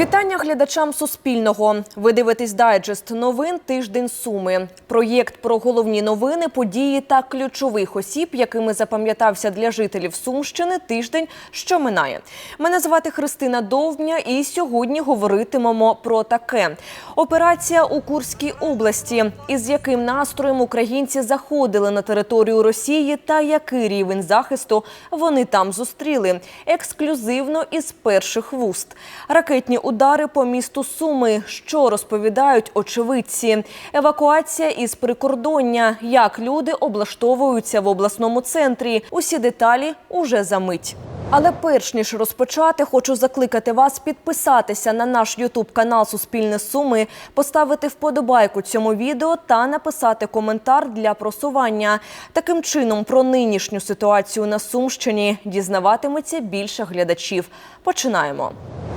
Вітання глядачам Суспільного. Ви дивитесь дайджест новин Тиждень Суми. Проєкт про головні новини, події та ключових осіб, якими запам'ятався для жителів Сумщини тиждень, що минає. Мене звати Христина Довбня, і сьогодні говоритимемо про таке: операція у Курській області, із яким настроєм українці заходили на територію Росії, та який рівень захисту вони там зустріли. Ексклюзивно із перших вуст. Ракетні удари по місту Суми. Що розповідають очевидці? Евакуація із прикордоння. Як люди облаштовуються в обласному центрі? Усі деталі уже за мить. Але перш ніж розпочати, хочу закликати вас підписатися на наш Ютуб канал Суспільне Суми, поставити вподобайку цьому відео та написати коментар для просування. Таким чином, про нинішню ситуацію на Сумщині дізнаватиметься більше глядачів. Починаємо.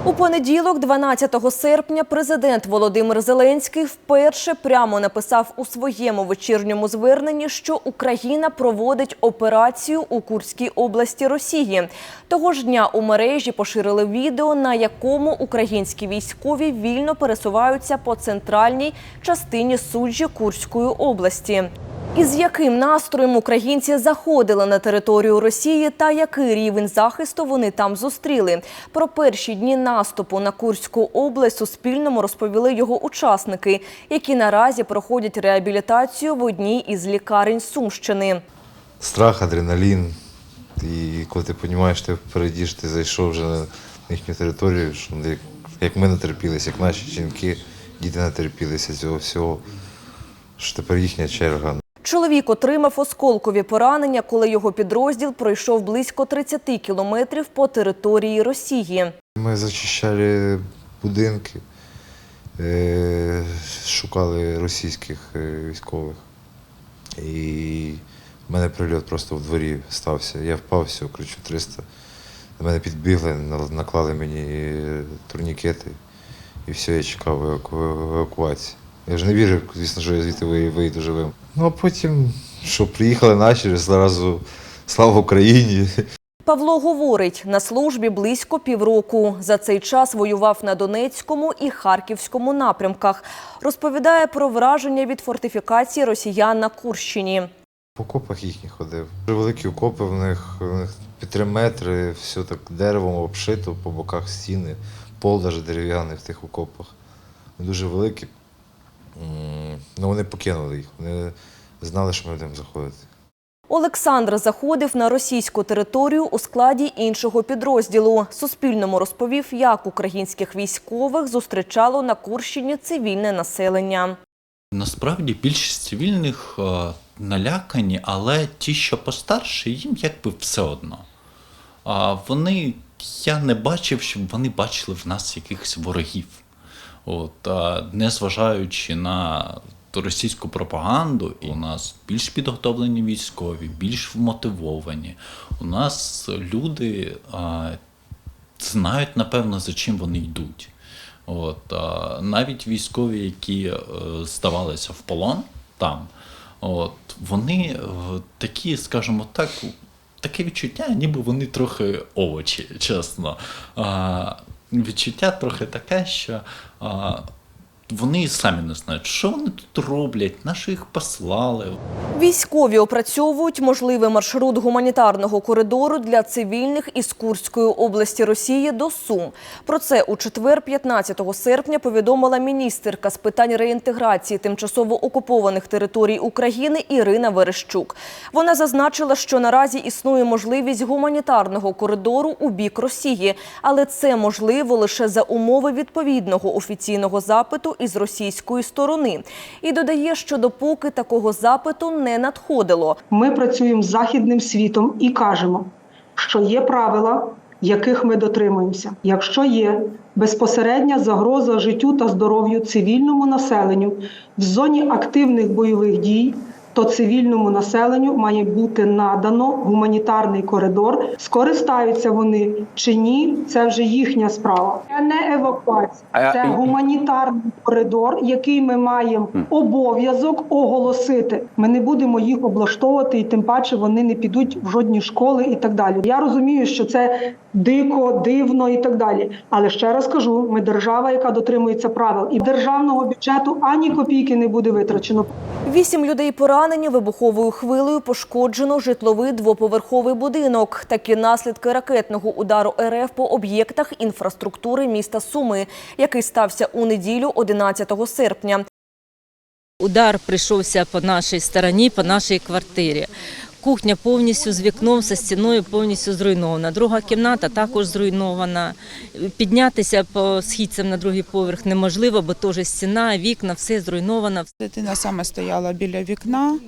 У понеділок, 12 серпня, президент Володимир Зеленський вперше прямо написав у своєму вечірньому зверненні, що Україна проводить операцію у Курській області Росії. Того ж дня у мережі поширили відео, на якому українські військові вільно пересуваються по центральній частині суджі Курської області. Із яким настроєм українці заходили на територію Росії та який рівень захисту вони там зустріли? Про перші дні наступу на Курську область Суспільному розповіли його учасники, які наразі проходять реабілітацію в одній із лікарень Сумщини. страх, адреналін. І коли ти розумієш, ти впереді ти зайшов вже на їхню територію, що як, як ми натерпілися, як наші жінки, діти натерпілися цього всього, що тепер їхня черга. Чоловік отримав осколкові поранення, коли його підрозділ пройшов близько 30 кілометрів по території Росії. Ми зачищали будинки, е, шукали російських е, військових. І в мене прильот просто в дворі стався. Я впав, все, кричу 300. До мене підбігли, наклали мені турнікети. І все, я чекав еваку- евакуації. Я вже не вірив, звісно, що я звідти вийду живим. Ну а потім, що приїхали наші, зразу слава Україні. Павло говорить, на службі близько півроку. За цей час воював на Донецькому і Харківському напрямках. Розповідає про враження від фортифікації росіян на Курщині. По окопах їхніх ходив. Дуже великі окопи в них, в них під три метри, все так деревом обшито, по боках стіни, пол навіть дерев'яний в тих окопах. Дуже великі. Ну вони покинули їх. Вони знали, що ми будемо заходити. Олександр заходив на російську територію у складі іншого підрозділу. Суспільному розповів, як українських військових зустрічало на Курщині цивільне населення. Насправді більшість цивільних налякані, але ті, що постарше, їм якби все одно. А вони, я не бачив, щоб вони бачили в нас якихось ворогів. От, а, незважаючи на російську пропаганду, і у нас більш підготовлені військові, більш вмотивовані. У нас люди а, знають, напевно, за чим вони йдуть. От, а, навіть військові, які е, здавалися в полон там, от, вони е, такі, скажімо так, таке відчуття, ніби вони трохи овочі, чесно. Відчуття трохи таке, що вони самі не знають, що вони тут роблять, на що їх послали. Військові опрацьовують можливий маршрут гуманітарного коридору для цивільних із Курської області Росії до Сум. Про це у четвер, 15 серпня, повідомила міністерка з питань реінтеграції тимчасово окупованих територій України Ірина Верещук. Вона зазначила, що наразі існує можливість гуманітарного коридору у бік Росії, але це можливо лише за умови відповідного офіційного запиту із російської сторони. І додає, що допоки такого запиту не надходило. Ми працюємо з західним світом і кажемо, що є правила, яких ми дотримуємося. Якщо є безпосередня загроза життю та здоров'ю цивільному населенню в зоні активних бойових дій, то цивільному населенню має бути надано гуманітарний коридор. Скористаються вони чи ні, це вже їхня справа. Це не евакуація, це гуманітарний коридор, який ми маємо обов'язок оголосити. Ми не будемо їх облаштовувати, і тим паче вони не підуть в жодні школи і так далі. Я розумію, що це дико, дивно і так далі. Але ще раз кажу: ми держава, яка дотримується правил, і державного бюджету ані копійки не буде витрачено. Вісім людей поранені вибуховою хвилею пошкоджено житловий двоповерховий будинок. Такі наслідки ракетного удару РФ по об'єктах інфраструктури міста Суми, який стався у неділю 11 серпня. Удар прийшовся по нашій стороні, по нашій квартирі. Кухня повністю з вікном, зі стіною повністю зруйнована. Друга кімната також зруйнована. Піднятися по східцям на другий поверх неможливо, бо теж стіна, вікна, все зруйновано. Дитина саме стояла біля вікна.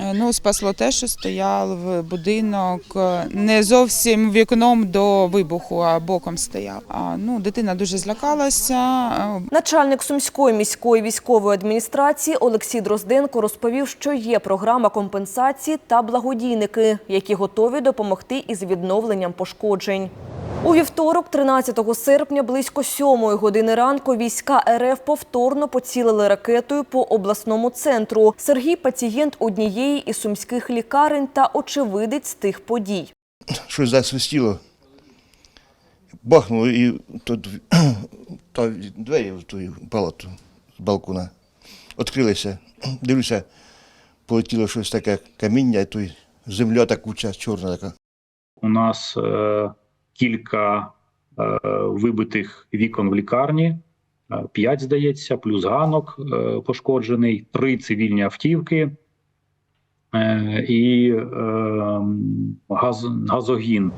Е, Ну, спасло те, що стояв будинок е, не зовсім вікном до вибуху, а боком стояв. А, ну, дитина дуже злякалася. е, Начальник Сумської міської військової адміністрації Олексій Дрозденко розповів, що є програма компенсації та благодійники, які готові допомогти із відновленням пошкоджень. У вівторок, 13 серпня, близько 7 години ранку, війська РФ повторно поцілили ракетою по обласному центру. Сергій – пацієнт однієї із сумських лікарень та очевидець тих подій. щось засвистіло. Бахнуло і тут та двері в ту палату з балкона відкрилися. Дивлюся, полетіло щось таке каміння, і той земля та куча чорна така. У нас е, кілька е, вибитих вікон в лікарні, е, п'ять, здається, плюс ганок е, пошкоджений, три цивільні автівки і е, газ, газогін.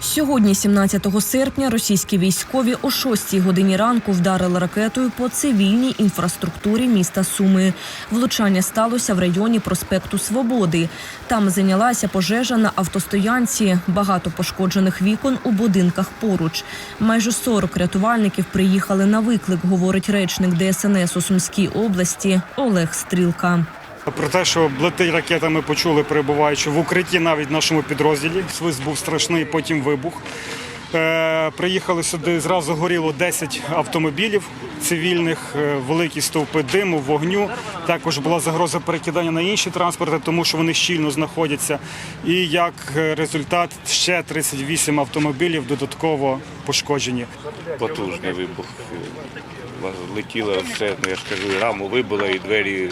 Сьогодні, 17 серпня, російські військові о 6 годині ранку вдарили ракетою по цивільній інфраструктурі міста Суми. Влучання сталося в районі проспекту Свободи. Там зайнялася пожежа на автостоянці, багато пошкоджених вікон у будинках поруч. Майже 40 рятувальників приїхали на виклик, говорить речник ДСНС у Сумській області Олег Стрілка. Про те, що летить ракета, ми почули, перебуваючи в укритті навіть в нашому підрозділі. Свист був страшний, потім вибух. Е, приїхали сюди, зразу горіло 10 автомобілів цивільних, е, великі стовпи диму, вогню. Також була загроза перекидання на інші транспорти, тому що вони щільно знаходяться. І як е, результат, ще 38 автомобілів додатково пошкоджені. потужний вибух. Летіло все, ну я ж кажу, раму вибило, і двері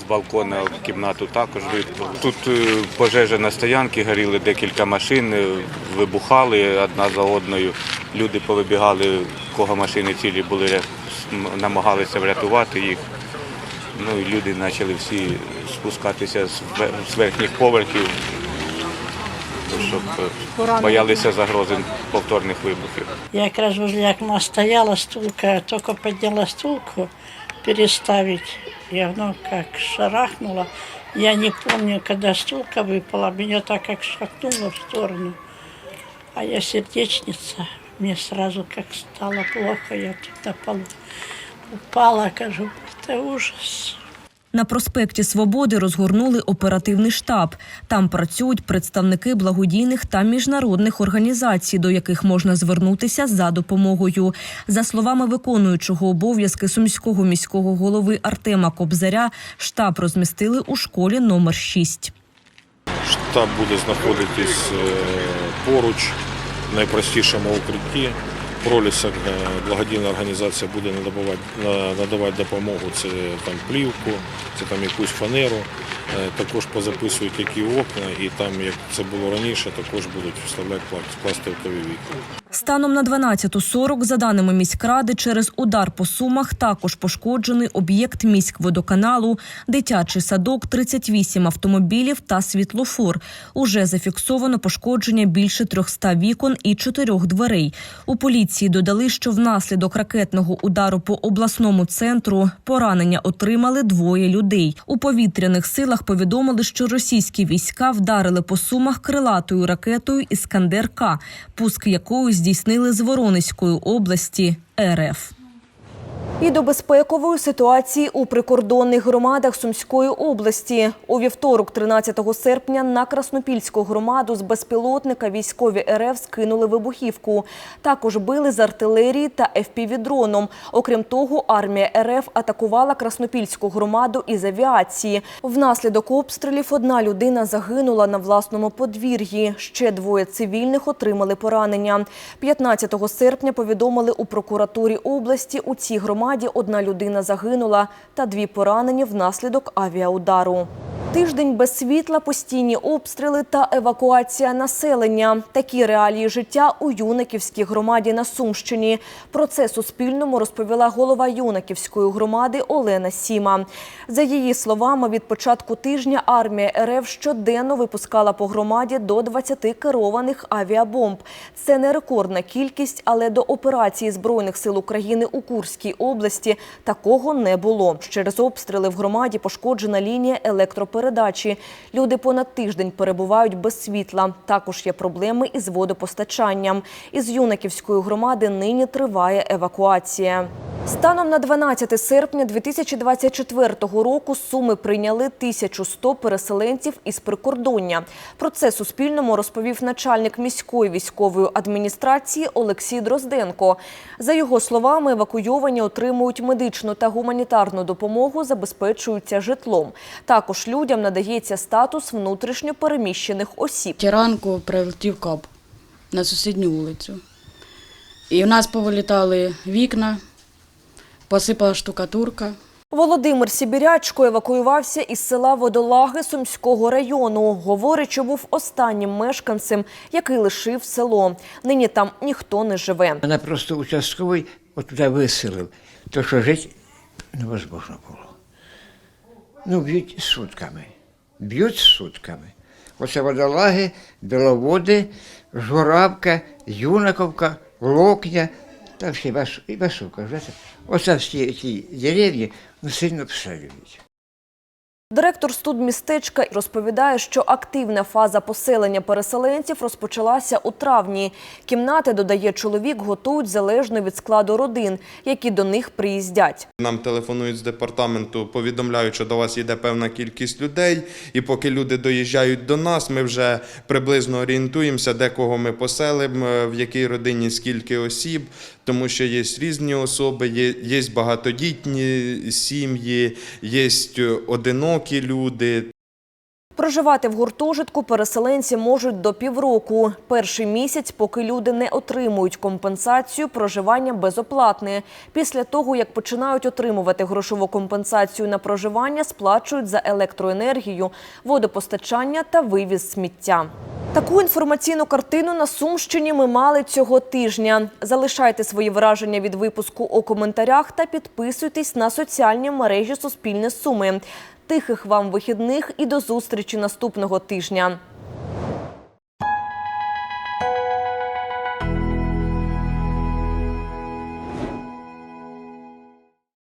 з балкона в кімнату також вибило. Тут е, пожежа на стоянці, горіли декілька машин, е, вибухали одна за одною. Люди повибігали, кого машини цілі були, намагалися врятувати їх. Ну і люди почали всі спускатися з верхніх поверхів, щоб е, боялися загрози повторних вибухів. Я как раз возле окна стояла, стулка, только подняла стулку переставить, и оно как шарахнуло. Я не помню, когда стулка выпала, меня так как шахнуло в сторону. А я сердечница, мне сразу как стало плохо, я тут на полу упала, кажу, это ужас. На проспекті Свободи розгорнули оперативний штаб. Там працюють представники благодійних та міжнародних організацій, до яких можна звернутися за допомогою. За словами виконуючого обов'язки сумського міського голови Артема Кобзаря, штаб розмістили у школі номер 6. Штаб буде знаходитись е, поруч, в найпростішому укритті. Пролісок е, благодійна організація буде надавати, надавати допомогу. Це там плівку, це там якусь фанеру. Е, Також позаписують які окна, і там, як це було раніше, також будуть вставляти пла- пластикові вікна. Станом на 12.40, за даними міськради, через удар по сумах також пошкоджений об'єкт міськводоканалу, дитячий садок, 38 автомобілів та світлофор. Уже зафіксовано пошкодження більше 300 вікон і чотирьох дверей. У поліції додали, що внаслідок ракетного удару по обласному центру поранення отримали двоє людей. У повітряних силах повідомили, що російські війська вдарили по сумах крилатою ракетою Іскандер-К, пуск якої здійснили з Воронезької області РФ. І до безпекової ситуації у прикордонних громадах Сумської області. У вівторок, 13 серпня, на Краснопільську громаду з безпілотника військові РФ скинули вибухівку. Також били з артилерії та ФПВ-дроном. Окрім того, армія РФ атакувала Краснопільську громаду із авіації. Внаслідок обстрілів одна людина загинула на власному подвір'ї. Ще двоє цивільних отримали поранення. 15 серпня повідомили у прокуратурі області. У цій громаді одна людина загинула та дві поранені внаслідок авіаудару. Тиждень без світла, постійні обстріли та евакуація населення. Такі реалії життя у Юнаківській громаді на Сумщині. Про це Суспільному розповіла голова Юнаківської громади Олена Сіма. За її словами, від початку тижня армія РФ щоденно випускала по громаді до 20 керованих авіабомб. Це не рекордна кількість, але до операції Збройних сил України у Курській області такого не було. Через обстріли в громаді пошкоджена лінія електропередачі. Люди понад тиждень перебувають без світла. Також є проблеми із водопостачанням. Із Юнаківської громади нині триває евакуація. Станом на 12 серпня 2024 року Суми прийняли 1100 переселенців із прикордоння. Про це Суспільному розповів начальник міської військової адміністрації Олексій Дрозденко. За його словами, евакуйовані отримують медичну та гуманітарну допомогу, забезпечуються житлом. Також людям надається статус внутрішньо переміщених осіб. Ранку прилетів кап на сусідню вулицю. І в нас повилітали вікна, посипала штукатурка. Володимир Сібірячко евакуювався із села Водолаги Сумського району. Говорить, що був останнім мешканцем, який лишив село. Нині там ніхто не живе. Мене просто участковий отуди виселив. То що жити невозможно було. Ну, б'ють сутками. Б'ють сутками. Оце водолаги, біловоди, журавка, юнаковка, локня, та всі Вас- і басука. Оце всі ці дерев'я ну, сильно обстрілюють. Директор студмістечка розповідає, що активна фаза поселення переселенців розпочалася у травні. Кімнати, додає чоловік, готують залежно від складу родин, які до них приїздять. Нам телефонують з департаменту, повідомляють, що до вас йде певна кількість людей, і поки люди доїжджають до нас, ми вже приблизно орієнтуємося, де кого ми поселимо, в якій родині скільки осіб, тому що є різні особи, є, багатодітні сім'ї, є одинокі люди. Проживати в гуртожитку переселенці можуть до півроку. Перший місяць, поки люди не отримують компенсацію, проживання безоплатне. Після того, як починають отримувати грошову компенсацію на проживання, сплачують за електроенергію, водопостачання та вивіз сміття. Таку інформаційну картину на Сумщині ми мали цього тижня. Залишайте свої враження від випуску у коментарях та підписуйтесь на соціальні мережі Суспільне Суми. Тихих вам вихідних і до зустрічі наступного тижня.